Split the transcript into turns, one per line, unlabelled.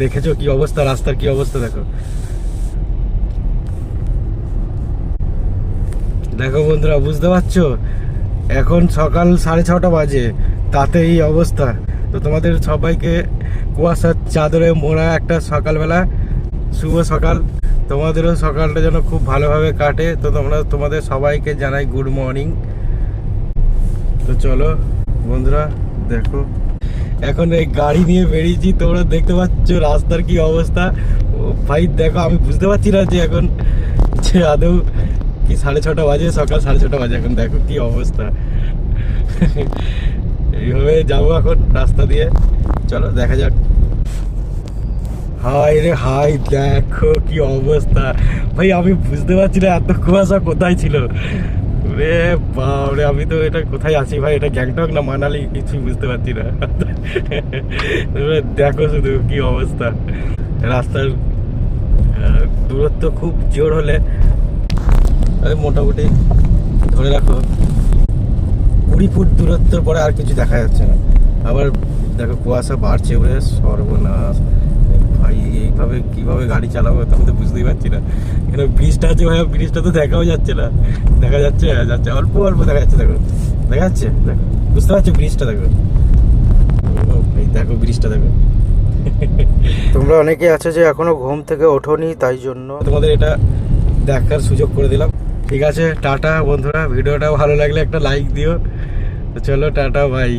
দেখেছ কি অবস্থা, রাস্তার কি অবস্থা দেখো। দেখো বন্ধুরা, বুঝতে পারছ? এখন সকাল সাড়ে ছটা বাজে, তাতে এই অবস্থা। তো তোমাদের সবাইকে কুয়াশার চাদরে মোড়া একটা সকালবেলা। শুভ সকাল। তোমাদেরও সকালটা যেন খুব ভালোভাবে কাটে। তো তোমরা, তোমাদের সবাইকে জানাই গুড মর্নিং তো চলো বন্ধুরা, দেখো। এখন এই গাড়ি নিয়ে বেরিয়েছি, তোমরা দেখতে পাচ্ছ রাস্তার কি অবস্থা। ভাই, দেখো, আমি বুঝতে পারছি না যে এখন যে আদৌ কি সাড়ে ছটা বাজে, সকাল সাড়ে ছটা বাজে, এখন দেখো কি অবস্থা। এইভাবে যাব এখন রাস্তা দিয়ে। চলো, দেখা যাক। হাই রে হাই দেখো কি অবস্থা। ভাই, আমি বুঝতে পারছি না এত কুয়াশা কোথায় ছিল। রে বাবরে আমি তো এটা কোথায় আছি ভাই? এটা গ্যাংটক না মানালি? কিছুই বুঝতে পারছি না। দেখো শুধু কি অবস্থা। রাস্তার দূরত্ব খুব জোর হলে মোটামুটি ধরে রাখো, কুড়ি ফুট দূরত্বের পরে আর কিছু দেখা যাচ্ছে না। আবার দেখো কুয়াশা বাড়ছে বলে সর্বনাশ। এইভাবে কীভাবে গাড়ি চালাবো তখন তো বুঝতেই পারছি না। কেন ব্রিজটা আছে ভাই ব্রিজটা তো দেখাও যাচ্ছে না। দেখা যাচ্ছে যাচ্ছে। অল্প অল্প দেখা যাচ্ছে দেখো। দেখা যাচ্ছে? দেখো। বুঝতে পারছ ব্রিজটা দেখো? দেখো ব্রিজটা দেখো।
তোমরা অনেকে আছে যে এখনও ঘুম থেকে ওঠোনি তাই জন্য।
তোমাদের এটা দেখার সুযোগ করে দিলাম। ঠিক আছে টাটা বন্ধুরা। ভিডিওটা ভালো লাগলে একটা লাইক দিও। তো চলো টাটা ভাই